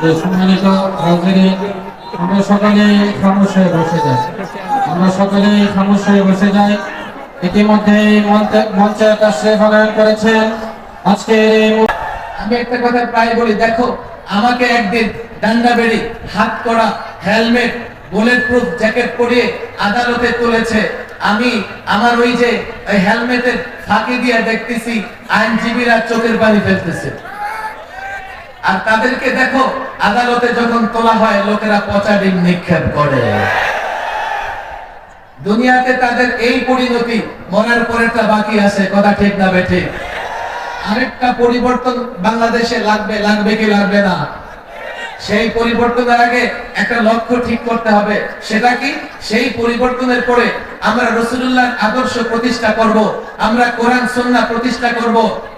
সম্মানিত হাজিরি আমরা সকলে খামোশ হয়ে বসে যাই। আমরা সকলে খামোশ হয়ে বসে যাই। ইতিমধ্যে মঞ্চে তাশ্রী প্রদান করেছেন। আজকের এই আমি একটা কথা প্রায় বলি, দেখো, আমাকে একদিন ডান্ডা বেড়ি, হাত করা, হেলমেট বুলেট প্রুফ জ্যাকেট পরিয়ে আদালতে তুলেছে। আমি আমার ওই যে হেলমেটের ফাঁকি দিয়ে দেখতেছি, আইনজীবীরা চোখের পানি ফেলতেছে। আর তাদেরকে দেখো, আদালতে যখন তোলা হয়, লোকেরা পচা ডিম নিক্ষেপ করে। দুনিয়াতে তাদের এই পরিণতি মরার পরেরটা বাকি আছে, কথা ঠিক না বেঠিক আরেকটা পরিবর্তন বাংলাদেশে লাগবে লাগবে কি লাগবে না? সেই পরিবর্তনের আগে একটা লক্ষ্য ঠিক করতে হবে। সেটা কি? সেই পরিবর্তনের পরে আমরা রসুল্লাহ আদর্শ প্রতিষ্ঠা করব, আমরা কোরআন সন্না প্রতিষ্ঠা করব।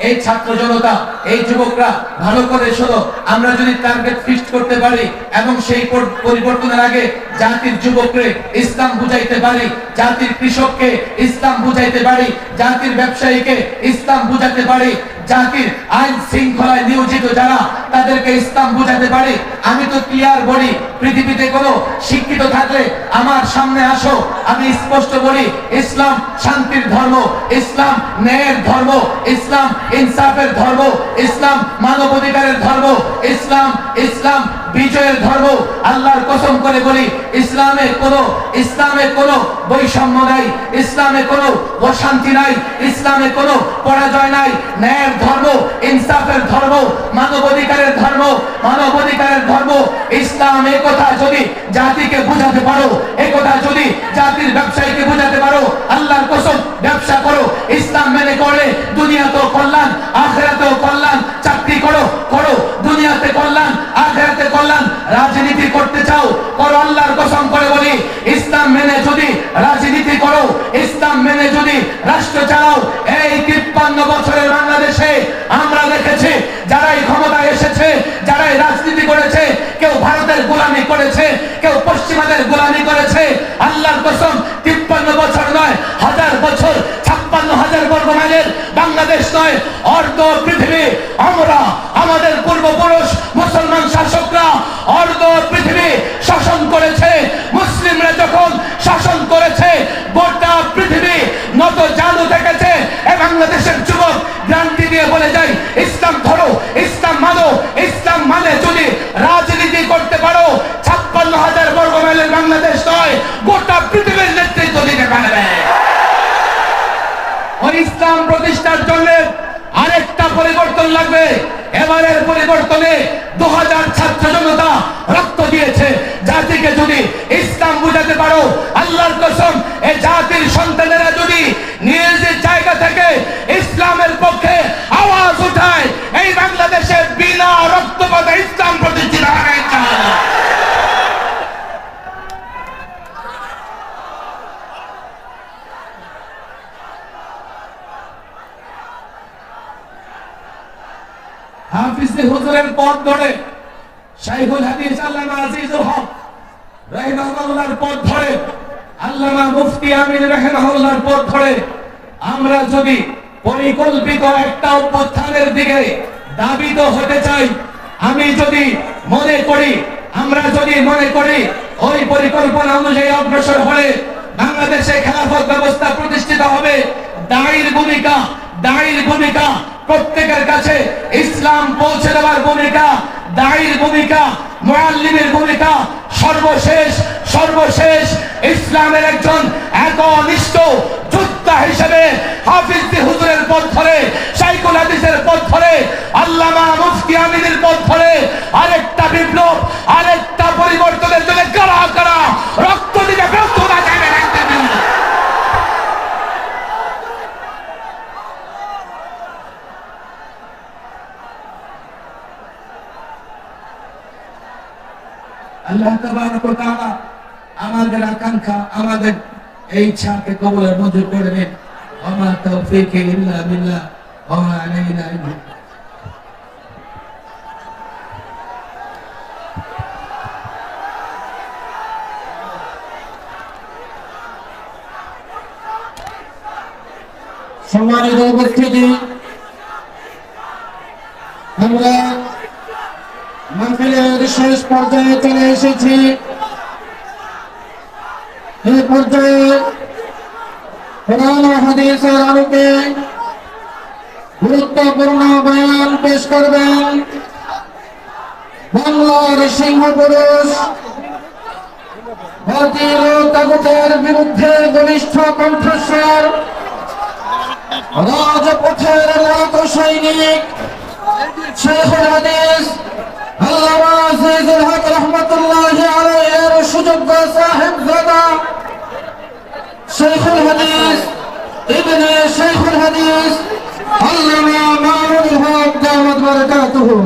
এই ছাত্র জনতা, এই যুবকরা, ভালো করে শোনো, আমরা যদি টার্গেট ফিক্সড করতে পারি এবং সেই পরিবর্তনের আগে জাতির যুবককে ইসলাম বুঝাইতে পারি, জাতির কৃষককে ইসলাম বুঝাইতে পারি, জাতির ব্যবসায়ীকে ইসলাম বুঝাতে পারি জাতির আইন শৃঙ্খলায় নিয়োজিত যারা, তাদেরকে ইসলাম বুঝাতে পারে। আমি তো ক্লিয়ার বলি, পৃথিবীতে কোনো শিক্ষিত থাকলে আমার সামনে আসো। আমি স্পষ্ট বলি, ইসলাম শান্তির ধর্ম, ইসলাম ন্যায়ের ধর্ম, ইসলাম ইনসাফের ধর্ম, ইসলাম মানবাধিকারের ধর্ম, ইসলাম ইসলাম বিজয়ের ধর্ম আল্লাহর কসম করে বলি, ইসলামে কোনো ইসলামে কোনো বৈষম্য নাই, ইসলামে কোনো অশান্তি নাই, ইসলামে কোনো পরাজয় নাই। ন্যায়ের ধর্ম, ইনসাফের ধর্ম, মানবাধিকারের ধর্ম মানবাধিকারের ধর্ম। ইসলাম এ কথা যদি জাতিকে বুঝাতে পারো, এ কথা যদি জাতির ব্যবসায়ীকে বুঝাতে পারো, আল্লাহর কসম, ব্যবসা করো। ইসলাম মেনে করলে দুনিয়া তো কল্যাণ আখেরাতেও কল্যাণ চাকরি করো করো দুনিয়াতে কল্যাণ আখেরাতে কল্যাণ রাজনীতি করতে চাও করো আল্লাহর কসম করে বলি ইসলাম মেনে যদি রাজনীতি করো ইসলাম যদি রাষ্ট্র চালাও। এই তিপ্পান্ন বছরের বাংলাদেশে আমরা দেখেছি, যারাই ক্ষমতায় এসেছে, যারাই রাজনীতি করেছে, কেউ ভারতের গোলামি করেছে, কেউ পশ্চিমাদের গোলামি করেছে। আল্লাহর কসম, তিপ্পান্ন বছর নয়, হাজার বছর, ছাপ্পান্ন হাজার বর্গ মাইলের বাংলাদেশ নয়, অর্ধ পৃথিবী। আমরা, আমাদের পূর্বপুরুষ, মুসলমান শাসকরা, অর্ধ পৃথিবী। ইসলাম প্রতিষ্ঠার জন্য আরেকটা পরিবর্তন লাগবে। এবারের পরিবর্তনে দু হাজার ছাত্র জনতা রক্ত দিয়েছে। জাতিকে যদি ইসলাম বুঝাতে পারো, আল্লাহর কসম, এ জাতির সন্তানেরা হাফিজ হুজুরের পথ ধরে শাইখুল হাদিস আল্লামা আজিজুল হক রাহিমাহুল্লাহর পথ ধরে, আল্লামা মুফতি আমিন রাহিমাহুল্লাহর পথ ধরে। আমরা যদি পরিকল্পিত একটা অভ্যুত্থানের দিকে দাবিত হতে চাই, আমি যদি মনে করি, আমরা যদি মনে করি, ওই পরিকল্পনা অনুযায়ী অগ্রসর হলে বাংলাদেশে খেলাফত ব্যবস্থা প্রতিষ্ঠিত হবে। দায়ের ভূমিকা দায়ের ভূমিকা, প্রত্যেকের কাছে ইসলাম পৌঁছে দেওয়ার ভূমিকা দায়ের ভূমিকা মুআল্লিমের ভূমিকা, সর্বশেষ সর্বশেষ ইসলামের একজন একনিষ্ঠ যোদ্ধা হিসেবে হাফিজ হুজুরের পথ ধরে সাইকুল হাদিসের পথ ধরে আল্লামা মুফতি আমিনের পথ ধরে আরেকটা বিপ্লব, আরেকটা পরিবর্তনের তাআলা আমাদের আকাঙ্ক্ষা, আমাদের এই ইচ্ছাকে কবুলের মঞ্জুর করে নিন ওমা তৌফিক সম্মানিত উপস্থিতি, আমরা মাহফিলের শেষ পর্যায়ে চলে এসেছি। এই পর্যায়ে কোরআন হাদিসের আলোকে গুরুত্বপূর্ণ বয়ান পেশ করবেন বাংলার সিংহ পুরুষ ভারতীয় বিরুদ্ধে ঘনিষ্ঠ কণ্ঠস্বর, রাজপথের সৈনিক শেখুল হাদিস হাদিস আল্লামা মামুনুল হক দামাত বারাকাতুহু।